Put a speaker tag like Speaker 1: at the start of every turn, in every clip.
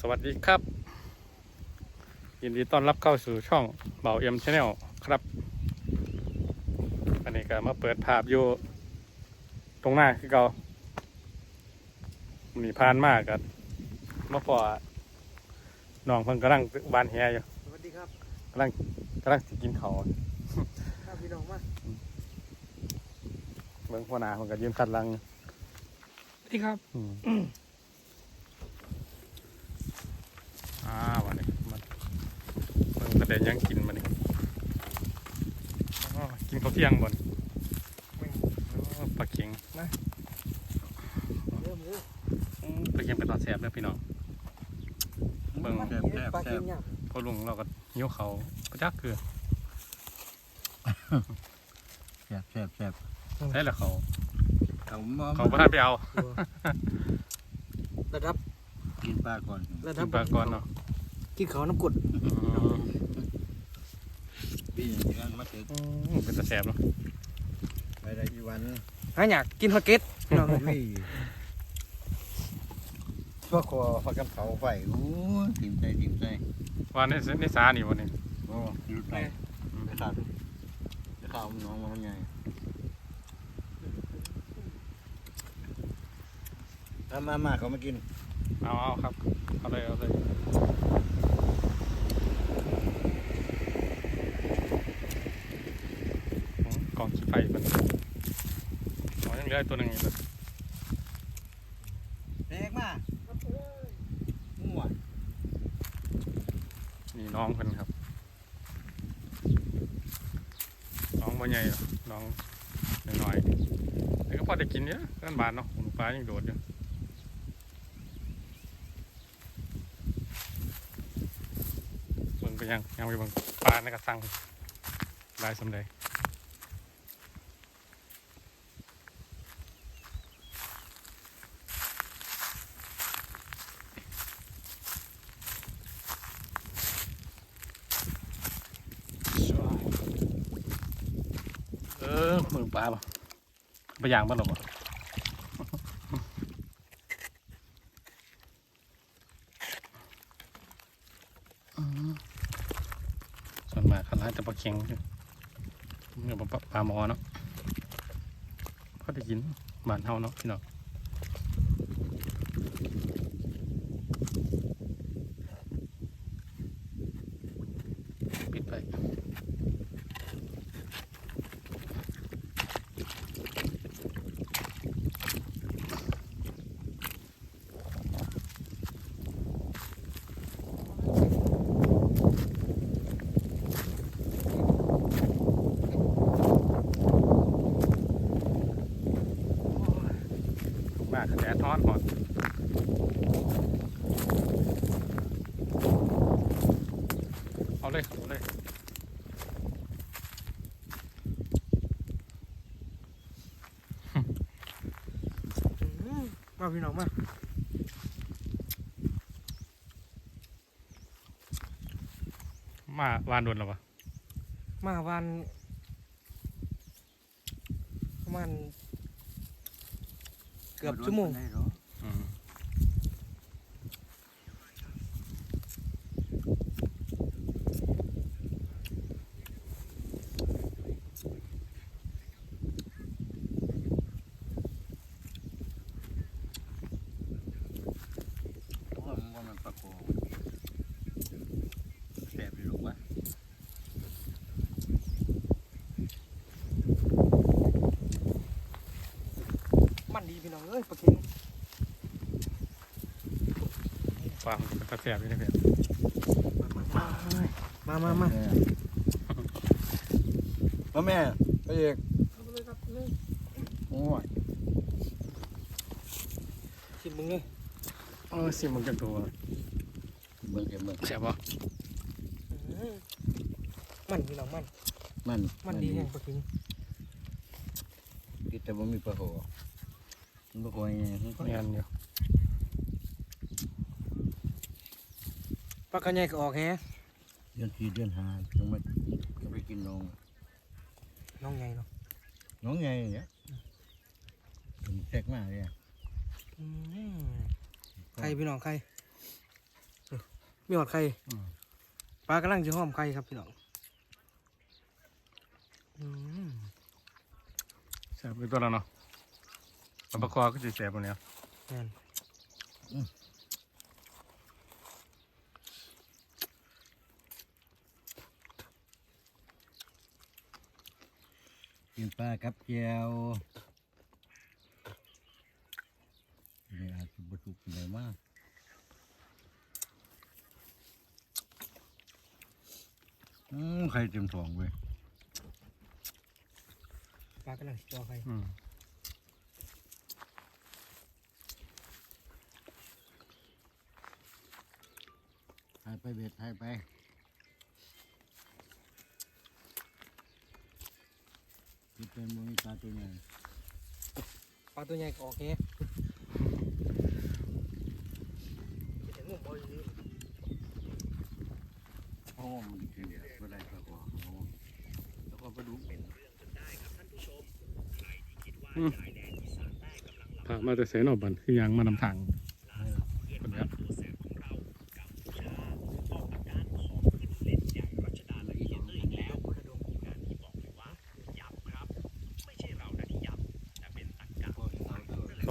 Speaker 1: สวัสดีครับ ยินดีต้อนรับเข้าสู่ช่องเบาเอ็มชาแนลครับอันนี้ก็มาเปิดภาพอยู่ ตรงหน้าคือเก่ามีพานมากกันมาพอน้องเพิ่งกำลังบานแฮอยู่
Speaker 2: สวัสดีครับ
Speaker 1: กำลังกำลังสิกินเขาว
Speaker 2: ข้าพี่น้องมา
Speaker 1: เบิ่งพ่อหนามันก็ยืนคัดหลังอยู่
Speaker 2: สวัสดีครับ
Speaker 1: อืมอ่าวันนี้มัน มันประเด็นยังกินมันนี่อ๋อกินข้าวเที่ยงบ่นอ๋อปลาเค็ง
Speaker 2: เริ่มเลย
Speaker 1: อืมปลาเค็งเป็นตอนแสบเลยพี่น้องเบิ่ง
Speaker 2: แซ่บแซ่บปลากินเนี่ย
Speaker 1: พอลุงเราก็หิวเขาวประจักคือ
Speaker 3: แซ่บแซ่บแซ่บ
Speaker 1: ใช่แล้วเขา
Speaker 3: เขามา
Speaker 1: เขาประทานไปเอา
Speaker 2: ระดับ
Speaker 3: กินปลาก่อน
Speaker 2: ระ
Speaker 1: กิ
Speaker 2: ดับ
Speaker 1: นปลาก่อนเนาะ
Speaker 2: กินเขาวน้ำกรด
Speaker 1: อืม
Speaker 3: พี่อย่างนั้นมาถึง
Speaker 1: อืมเป็นตาแสบเนาะ
Speaker 3: ไปได้อีวัน
Speaker 2: หาอยากกินฮอตเก็ตพี่น้อง
Speaker 3: วิ่พวคอพักกันเผาไฟโอ้ติ่มใจติ่มใจ
Speaker 1: ว่าในในสานี่วันนี้
Speaker 3: โอ้ยุดไปไปขาดไปข้าวน้องมันไงถ้ามามาเขามากิน
Speaker 1: เอาเอาครับ เอาเลยเอาเลยอื มกองขี้ไฟมันอ๋อยังเหลืออีกตัวหนึ่งอยู่เลย
Speaker 3: เด็กมามั่ว
Speaker 1: นี่น้องเพิ่นครับ น้องบ่ใหญ่หรอกน้องน้อยๆแต่ก็พอได้กินเยอะเพื่อนบ้านเนาะหนูปลายังโดดอยู่เบิ่งไปยังยังไปเบิ่งปลาในกระสังลายสำเร็จ ออมือปลาป่ะไปย่างบ้านหรอปะส่วนมากเขาไล่แต่ปลาเค็งอยู่เนี่ยปลาปลาหมอเนาะพอได้กินบ้านเฮาเนาะพี่น้องปิดไป มากแดดร้อนหอนเอาเลยเอาเลย
Speaker 2: มาพี่น้องมา
Speaker 1: มา วานโดนหรอปะ
Speaker 2: มาวันประมาณ เกือบชั่วโมง
Speaker 1: อืม
Speaker 3: ว่ามันปลาโคแซ่บอยู่หรอกวะ
Speaker 2: มั น้องเอ้ยปลาเค็ง
Speaker 1: ฟางเป็นตะแสบอยู่นะเพื่อน
Speaker 2: มามามา
Speaker 3: พ่อแม่ไปเอกโอ้ย
Speaker 2: ชิมมึงเลย
Speaker 1: เออสิบมึงจังตัว
Speaker 3: เบิ่งเก็บเบิ่ง
Speaker 1: แสบปะ
Speaker 2: อืมมันพี่น้องมัน
Speaker 3: มัน
Speaker 2: มันดีแห่งปลาเค็ง
Speaker 3: กินแต่บ่มีปลาโค มันปลาโคยังไง
Speaker 1: เนียนอยู่
Speaker 2: ปลากระใหญ่ก็ออกแฮะ
Speaker 3: เดือนสี่เดือนห้าจังมาจะไปกินน้อง
Speaker 2: น้องใหญ่เนาะ
Speaker 3: น้องไงเนี่ยมันแตกมากเลยอะ
Speaker 2: อืมใครพี่น้องใครมีหอดไข่
Speaker 1: อืม
Speaker 2: ปลากำลังจะหอมไข่ครับพี่น้องอืม
Speaker 1: แสบไปตัวแล้วเนาะ ปลาปลาคอก็จะแสบตัวเนี้ย
Speaker 2: แม่น
Speaker 3: กินปลากับแก้วนี่อาจจะบรรทุกอะไรมากอืมใครเต็มท้องเว้ย
Speaker 2: ปลากำลังสิจ่อไข่
Speaker 1: อืม
Speaker 3: ให้ไป เบ็ดให้ไปที่เป็นมือปลาตัวใหญ่
Speaker 2: ปลาตัวใหญ่ก็โอเคเห็นงูบ่อยอยู่
Speaker 3: โอ้มันกินเดียวไม่ได้ปลากว่าโอ้แล้วก็ไปดู
Speaker 1: ถามมาแต่เสนอบันคือยางมานำทางคนเนี้ย ส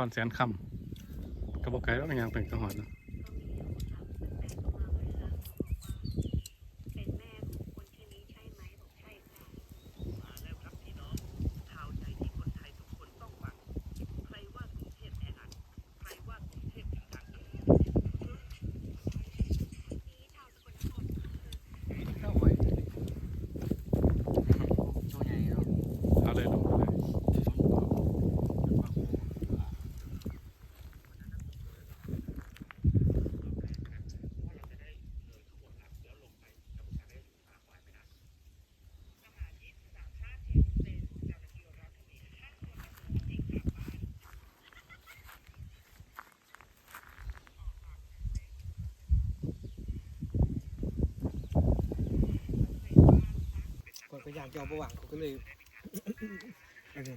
Speaker 1: น
Speaker 3: คร
Speaker 1: แสนคำกระบอกไก่แล้วมันยังเป็นกระหวัดนะ
Speaker 4: เป็นแม่ของคนชื่อนี้ใช่ไหมบอกใช่ค่ะ
Speaker 3: เข้าไปตัวใหญ่เนาะ
Speaker 1: เอาเลยลงไปเลย
Speaker 2: ก่อนก็อยากจะเอาประหว่างก็เลย อันนี้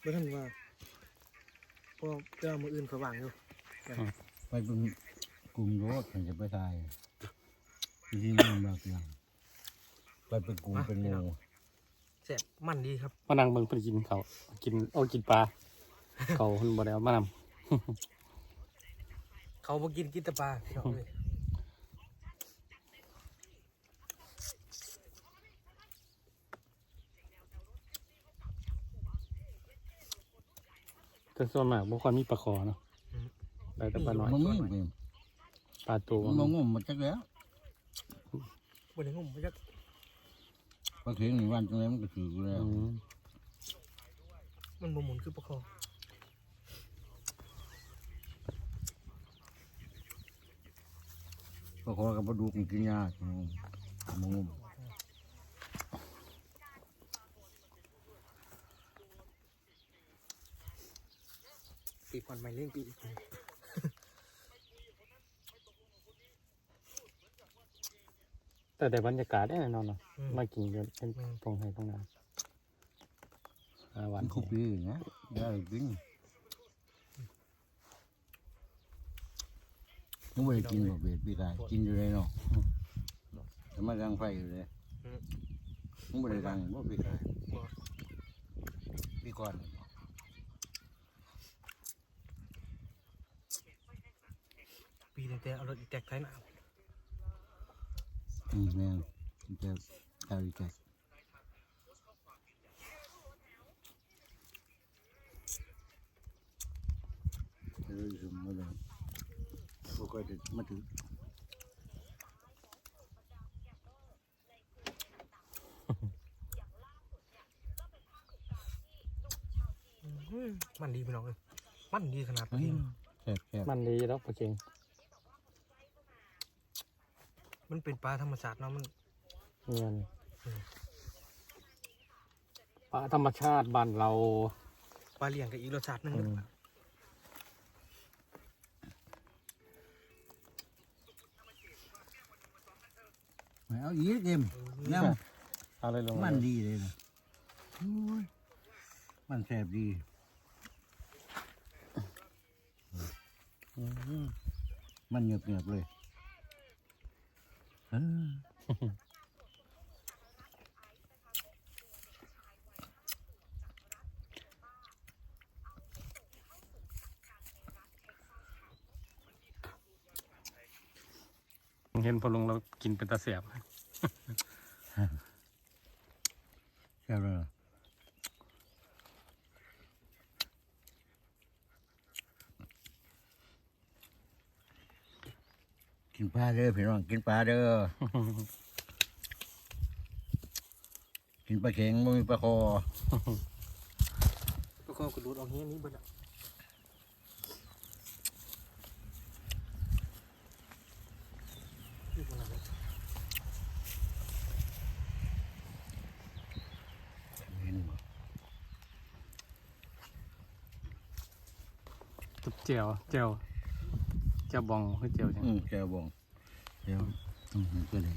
Speaker 2: เมื่อท่านว่าพอเจอมืออื่นเขาวางอยู่
Speaker 3: ไปเป็นกลุ่มรถมันจะไปตายที่นี่มันมากยังไปเป็นกลุ่มเป็นงู
Speaker 2: แซ่บมันดีครับ
Speaker 1: มานั่งเบิ่งเพิ่นกินเขาวกินเอากินปลา เขาเพิ่นบ่ได้เอามานำ
Speaker 2: เขาบ่กินกินแต่ปลาพี่น้องเลย
Speaker 1: แต่ส่วนมากบ่ค่อยมีปลาคอเนาะได้แต่ปลาน้อย
Speaker 3: มันไม่เป็น
Speaker 1: ปลาตัว
Speaker 3: มันงงมันจักแล้ว
Speaker 2: บนในงุ่มมันจะ
Speaker 3: ปลาเข็งหนึ่งวันตรงนี้มันก็ถือแล้ว
Speaker 1: อืม
Speaker 2: มันบ่หมุนคือปลาคอ
Speaker 3: ปลาคอกับปลาดุกมันกินยากมันงง
Speaker 2: ก่อนไม่เลี้ยงปีก่อน
Speaker 1: แต่แต่บรรยากาศได้แน่นอนเนาะ
Speaker 2: อืม
Speaker 1: มากินกันเป็นตรงไหนตรงนั้นอ่าห
Speaker 3: มั
Speaker 1: วาน
Speaker 3: นคุกปีนะได้จริงมึงไปกินแบบเบ็ดปีกายกินอยู่เลยเนาะทำไมดังไฟอยู่เลยมึงไปดังว่าปีกายปีก่อน
Speaker 2: ตั้งแต่เอารถอีแตกท้ายหนาว
Speaker 3: อืมแม่นมันจะเอาอีกแกเออสมมติว่าพวกก็จะมาถึง
Speaker 2: อืมอื้อมันดีพี่น้องเลยมันดีขนาด
Speaker 3: เฮ้ย
Speaker 2: นี้
Speaker 3: แซ่บแซ่บ
Speaker 1: มันดีแล้วปลาเค็ง
Speaker 2: มันเป็นปลาธรรมชาติเนาะมัน
Speaker 1: เงินปลาธรรมชาติบ้านเรา
Speaker 2: ปลาเลี้ยงกับอีกรสชาติหนึง
Speaker 1: อืม
Speaker 3: ไม่เอาอีกเอ็มน้
Speaker 1: เอาเลยลงำมา
Speaker 3: มัน
Speaker 1: เลย
Speaker 3: ดีเลยนะโอ้ยมันแซ่บดี
Speaker 1: อืม
Speaker 3: มันเหนียบเหนียบๆเลย เออ
Speaker 1: เห็นพอลงเรากินเป็นตาเสียบ
Speaker 3: แซ่บเลย กินปลาเด้อพี่น้องกินปลาเด้อ กินปลาเข็งบ่มีปลาคอ
Speaker 2: แล้วก็กระดูดออกเงี้ยนี้เบิดอะนี่ขนาดนั้น
Speaker 3: เห็นบ่
Speaker 1: จุบเจียวเจียว เจียวบองคือเจียวจัง
Speaker 3: อืมแก้วบองแก้วอืมก็เลย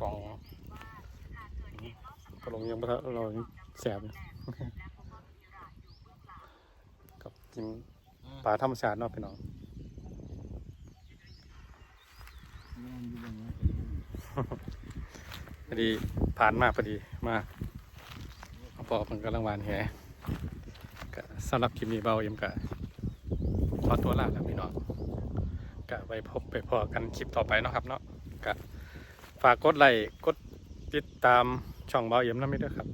Speaker 1: กล่องพอลงยังประทะเราแสบอยู่ กับกินปลาธรรมชาติเนาะพี่น้องพอดีผ่านมาพอดีมาพอมันกำลังหวานแหก็สำหรับคลิปนี้เบาเอ็มกะขอตัวลาแล้วพี่น้องกะไปพบไปพอกันคลิปต่อไปเนาะครับเนาะกะฝากกดไลค์กดติดตามช่องเบาเอ็มนะไม่ด้วยครับ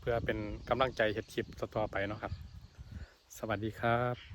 Speaker 1: เพื่อเป็นกำลังใจเห็ดคลิปต่อๆไปเนาะครับ สวัสดีครับ